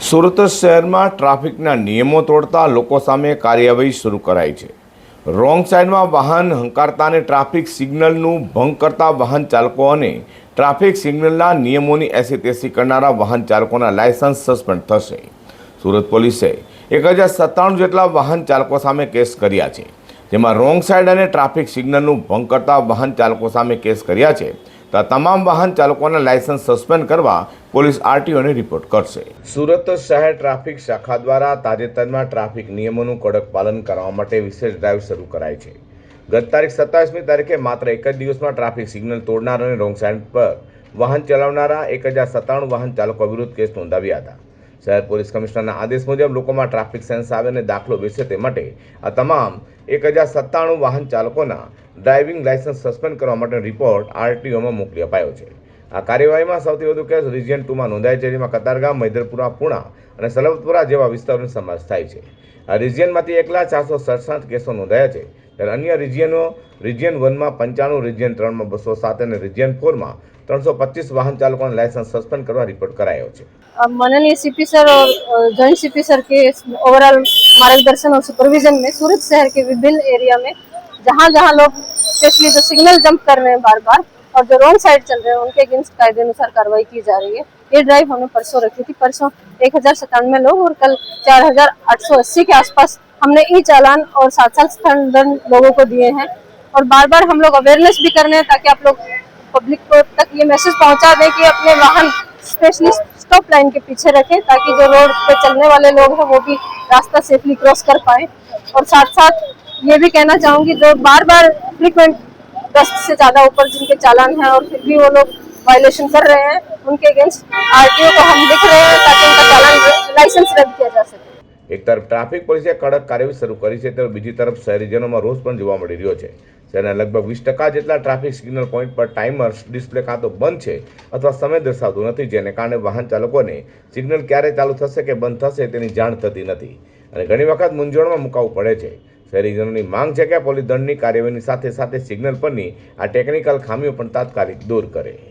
સુરત શહેરમાં ટ્રાફિકના નિયમો તોડતા લોકો સામે કાર્યવાહી શરૂ કરાઈ છે. રોંગ સાઈડમાં વાહન હંકારતા અને ટ્રાફિક સિગ્નલનું ભંગ કરતા વાહન ચાલકો અને ટ્રાફિક સિગ્નલના નિયમોની એસી તેસી કરનારા વાહન ચાલકોના લાયસન્સ સસ્પેન્ડ થશે. સુરત પોલીસે એક હજાર સત્તાણું જેટલા વાહન ચાલકો સામે કેસ કર્યા છે. જેમાં રોંગ સાઈડ અને ટ્રાફિક સિગ્નલનું ભંગ કરતા વાહન ચાલકો સામે કેસ કર્યા છે. તો તમામ વાહન ચાલકોના લાયસન્સ સસ્પેન્ડ કરવા પોલીસ આરટીઓને રિપોર્ટ કરશે. સુરત શહેર ટ્રાફિક શાખા દ્વારા તાજેતરમાં ટ્રાફિક નિયમોનું કડક પાલન કરવા માટે વિશેષ ડ્રાઈવ શરૂ કરાઈ છે. ગત તારીખ સત્તાવીસમી તારીખે માત્ર એક જ દિવસમાં ટ્રાફિક સિગ્નલ તોડનાર અને રોંગ સાઈડ પર વાહન ચલાવનારા એક હજાર સત્તાણું વાહન ચાલકો વિરુદ્ધ કેસ નોંધાવ્યા હતા. શહેર પોલીસ કમિશનરના આદેશ મુજબ લોકોમાં ટ્રાફિક સેન્સ આવે અને દાખલો બેસે તે માટે આ તમામ એક હજાર સત્તાણું વાહન ચાલકોના ડ્રાઇવિંગ લાયસન્સ સસ્પેન્ડ કરવા માટેનો રિપોર્ટ આરટીઓમાં મોકલી અપાયો છે. આ કાર્યવાહીમાં સૌથી વધુ કેસ રિજિયન ટુમાં નોંધાય છે, જેમાં કતારગામ, મૈદરપુરા, પુણા અને સલવતપુરા જેવા વિસ્તારોનો સમાવેશ થાય છે. આ રિજિયનમાંથી એકલા ચારસો સડસઠ કેસો નોંધાયા છે. ત્યારે અન્ય રિજિયનો રિજિયન વનમાં પંચાણું રિજિયન ત્રણમાં બસો સાત અને રિજિયન ફોરમાં ત્રણસો પચીસ વાહન ચાલકોના લાયસન્સ સસ્પેન્ડ કરવા રિપોર્ટ કરાયો છે अब माननीय सीपी सर और जॉइंट सीपी सर के ओवरऑल मार्गदर्शन और सुपरविजन में सूरत शहर के विभिन्न एरिया में जहाँ जहाँ लोग स्पेशली जो सिग्नल जंप कर रहे हैं बार बार और जो रॉन्ग साइड चल रहे हैं उनके अगेंस्ट कायदे अनुसार कार्रवाई की जा रही है ये ड्राइव हमने परसों रखी थी परसों एक हजार सतानवे लोग और कल चार हजार आठ सौ अस्सी के आसपास हमने ई चालान और सात साल स्थान लोगों को दिए हैं और बार बार हम लोग अवेयरनेस भी कर रहे हैं ताकि आप लोग पब्लिक को तक ये मैसेज पहुँचा दें कि अपने वाहन स्पेशली स्टॉप लाइन के पीछे रखें ताकि जो रोड पे चलने वाले लोग हैं वो भी रास्ता सेफली क्रॉस कर पाए। और साथ साथ ये भी कहना चाहूँगी, जो बार बार फ्रिक्वेंट दस से ज़्यादा ऊपर जिनके चालान हैं और फिर भी वो लोग वायलेशन कर रहे हैं, उनके अगेंस्ट आरटीओ को हम लिख रहे हैं ताकि उनका चालान लाइसेंस रद्द किया जा सके। એક તરફ ટ્રાફિક પોલીસે કડક કાર્યવાહી શરૂ કરી છે ત્યારે બીજી તરફ શહેરીજનોમાં રોષ પણ જોવા મળી રહ્યો છે. શહેરના લગભગ વીસ ટકા જેટલા ટ્રાફિક સિગ્નલ પોઈન્ટ પર ટાઈમર્સ, ડિસ્પ્લે કાં તો બંધ છે અથવા સમય દર્શાવતું નથી, જેને કારણે વાહન ચાલકોને સિગ્નલ ક્યારે ચાલુ થશે કે બંધ થશે તેની જાણ થતી નથી. અને ઘણી વખત મૂંઝવણમાં મુકાવવું પડે છે. શહેરીજનોની માંગ છે કે પોલીસ દંડની કાર્યવાહીની સાથે સાથે સિગ્નલ પરની આ ટેકનિકલ ખામીઓ પણ તાત્કાલિક દૂર કરે.